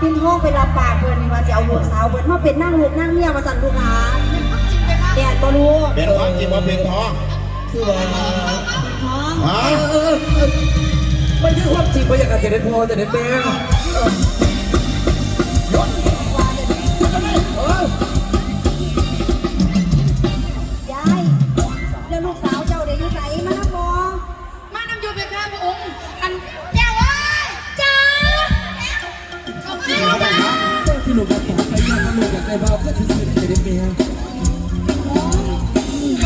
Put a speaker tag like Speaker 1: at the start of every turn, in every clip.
Speaker 1: ปินทองไปรับปากเพิ่นว่าสิเอาลูกสาวเพิ่นมาเป็นนางลูกนางเมียมาสั่นลูกหลานแดดบ่รู้
Speaker 2: เป็นความจริงว่าเป็นทอง
Speaker 3: คือว่า
Speaker 1: ท้อง
Speaker 2: ฮะ
Speaker 3: เออเออไม่ใช่ความจริงพระยาการเสด็จพ่อเสด็จแม่
Speaker 1: ลูกอยา
Speaker 3: กได้บ่าก็คือเสด็จแม่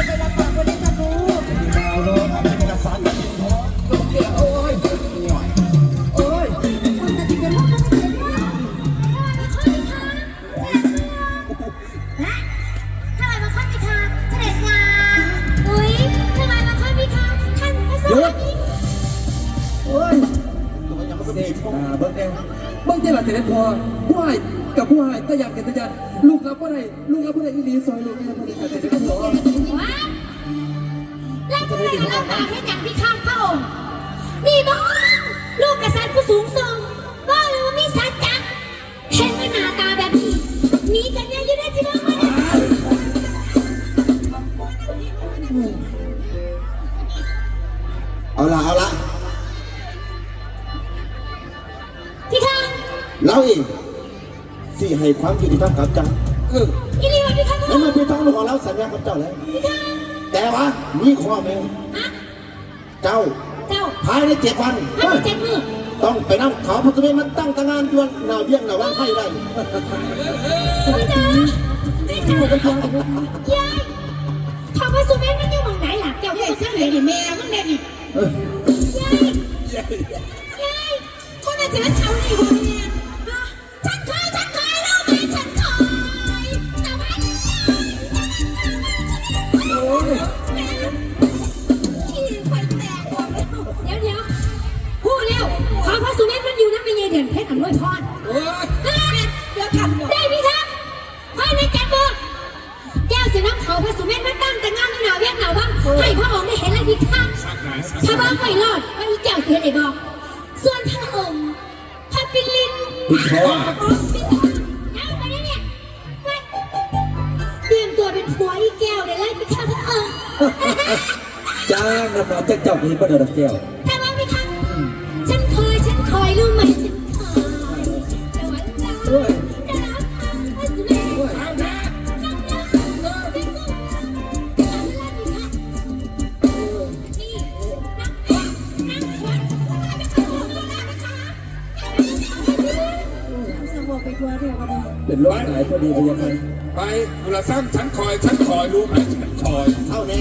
Speaker 1: ไปรับปากเพิ่นได้สั่นลูก
Speaker 3: เอาเนาะเป็นกษัตริย์ก็เกี่ยวโอ้ยโอ้ย
Speaker 1: มันจะสันจะเป็นลูก
Speaker 4: ทำไมาค่อยพิธาเด็จงานอุ้ยทำไมมาค่อยพิธาท่านพระส
Speaker 3: หยุ
Speaker 4: วั
Speaker 3: ด
Speaker 4: สดี
Speaker 3: โอ้ยเด็จอ่าเบิ่งแน่เบิ่งเจ้าล่ะเสด็จพ่อผู้ให้ กับผู้ให้ก็อยากกันแต่อยากลูกรับบ่ได้ลูกรับบ่ได้อีหลีซอยลูกแม่พระยาการเสด็จพ่อ
Speaker 4: ว้าวแล้วก็ได้รับปากให้อย่างพิฆาตพระองค์นี่บ้องลูกกษัตริย์ผู้สูงส่งก็เลยว่ามีสัจจะเห็นเป็นหน้าตาแบบนี้หนีกันเนี่ยยืนได้ที่เรื่องมัน
Speaker 2: เอาละเอาละ
Speaker 4: พิฆาต
Speaker 2: เราเองสิ ให้ความยุติธรรมกับเจ้า
Speaker 3: เออ
Speaker 4: อีนี่ว่าพิฆาต
Speaker 2: ในเมื่อเป็นทองลูกของเราสัญญากับเจ้าแล้ว
Speaker 4: พิฆาต
Speaker 2: แต่ว่ามีข้อแม้
Speaker 4: ฮะ
Speaker 2: เจ้า
Speaker 4: เจ้า
Speaker 2: ภายในเจ็ดวัน
Speaker 4: ห้ามเจ็ดมือ
Speaker 2: ต้องไปนำเขาพระสุเมธมันตั้งตางานดวนหนาเบี้ยงหนาว่างให้ได้
Speaker 4: พระเจ้าไม่เจ้ายายทำให้สุเมธมันอยู่หมองไหนล่ะเจ้าอยู่ข้างไหนดิแม่มึงเนี่ยดิยายยายคนอาจจะเอาหนีหัวเนี่ย เทียนไอ้บอกส่วนพระองค์พระปิลิน
Speaker 3: ปิดคอ
Speaker 4: ปิดคอเอาไปได้เนี่ยไปเตรียมตัวเป็นผัวอีแก้วได้เลยพี่ข้าพระองค์
Speaker 3: จ้างน้ำมันจากเจ้าพี่ประเดิดแก้ว
Speaker 4: ถ้าบ้างพี่ข้าฉันคอยฉันคอยรู้ไหมฉันคอยแต่วันเจ้ เป็
Speaker 3: นรถไหนพอดีพยาการ
Speaker 5: ไปเวลาสั้นฉันคอยฉันคอยรู้ไหมฉันคอย
Speaker 2: เท่านี้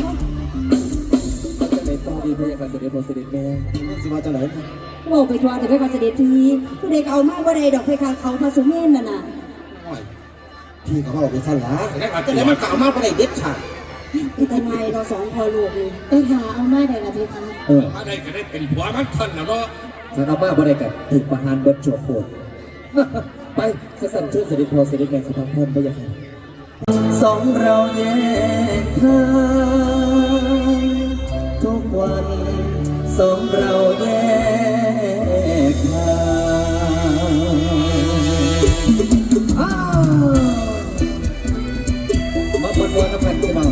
Speaker 3: เขาจะในพอดีพยาการเสด็จพ่อเสด็จแม่
Speaker 2: สิว่าจะไหน
Speaker 1: บอกไปทัวร์แต่ไปกาเสด็จทีผู้ใดก็เอามาบ่ได้ดอกไปคาเขาพระสุเมนน่ะน่ะ
Speaker 2: พี่เขาบอกเป็นสั้นละจะไหนมันกล่าวมากไปไหนเด็ดขาด
Speaker 1: ที่ทำไมเราสองพอลูกนี่ไปหาเอามาได้ละเพคะ
Speaker 3: เออ
Speaker 5: มาได้ก็ได้เป็นผัวมันคนนะเนาะ
Speaker 3: ฉันเอามาบ่ได้กับถึงประหารเบิดโฉดโคตร ไปขสั่นช่วยเสด็จพ่อเสด็จแม่สุภาพพพยาการสองเราแยกทางทุกวันสองเราแยกทางอ้าวมาบนวันน้ำพันตัวมา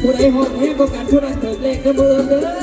Speaker 3: ผู้ใดหอดแห้งก็การผู้นั้นเถิดเลขเด้อมือเด้อ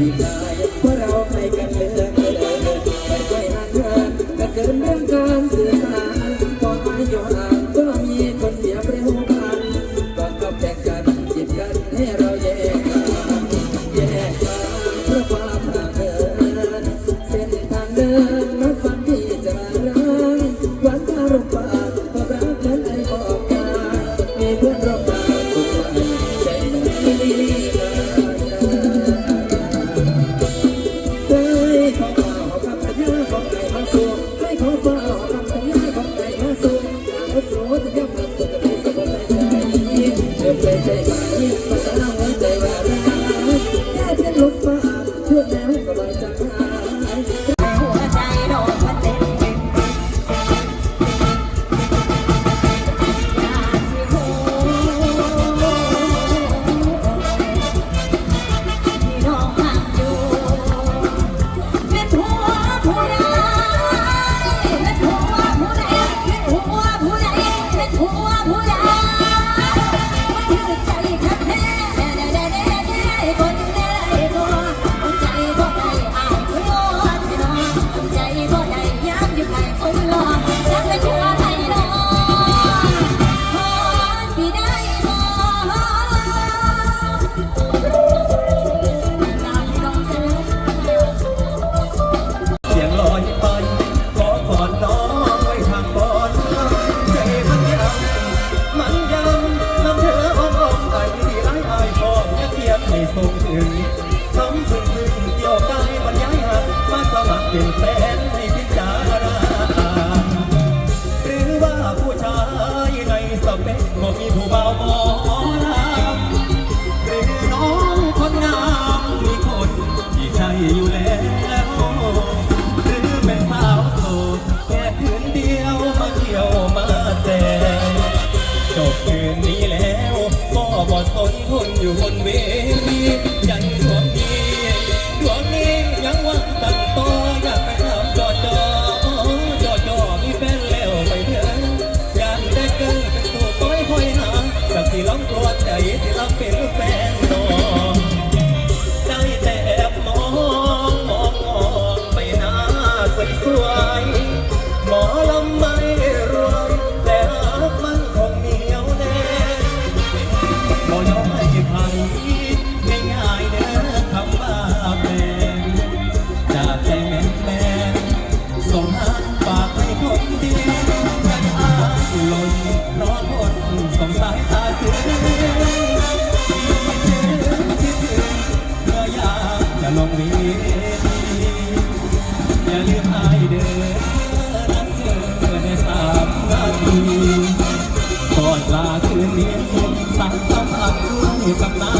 Speaker 3: ไม่
Speaker 6: อนลาคืนนี้สร้างสัมพันธ์ด้วยกับนา